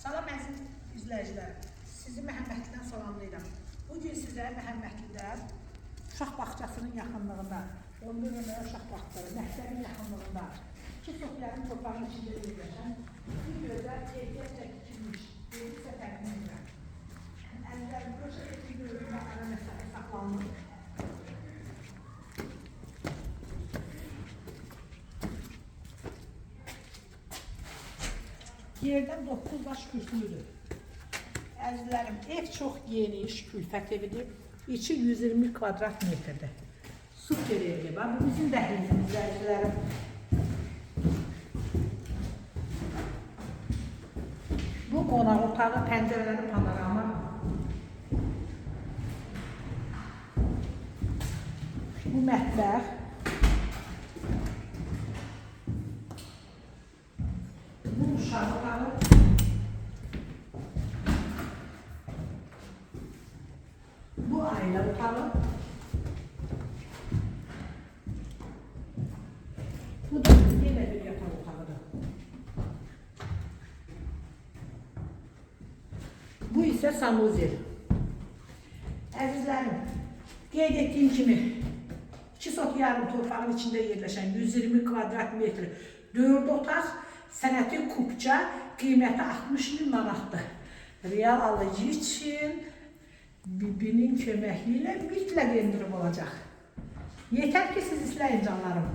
Salam əziz izləyicilər. Sizi Məhəmmədlidən salamlayıram. Bu gün sizə Məhəmmədlidə uşaq bağçasının yaxınlığında, 11 nömrə uşaq bağçaları, məktəbin yaxınlığında, iki sokların torpağın içində yerləşən bir gözəl ehtiyatla tikilmiş, Yerdən 9 baş kürsülüdür. Əzizlərim, ev çox geniş, külfət evidir. İçi 120 kvadrat metrdir. Super. Bax, bu bizim dəhlizimiz, əzizlərim. Bu qonaq otağı, pəncərələri panorama. Bu mətbəx. Bu otağı. Bu ailə otağı. Bu da yenə bir yataq otağıdır. Bu isə sanuzel. Əzizlərim, qeyd etdiyim kimi 2 sot yarım torpağın içində yerləşən 120 kvadrat metr 4 otaq sənəti kubca qiyməti 60 min manatdır. Real alıcı için birbirinin köməkliyi ilə mütləq endirim olacaq. Yetər ki siz izləyin canlarım.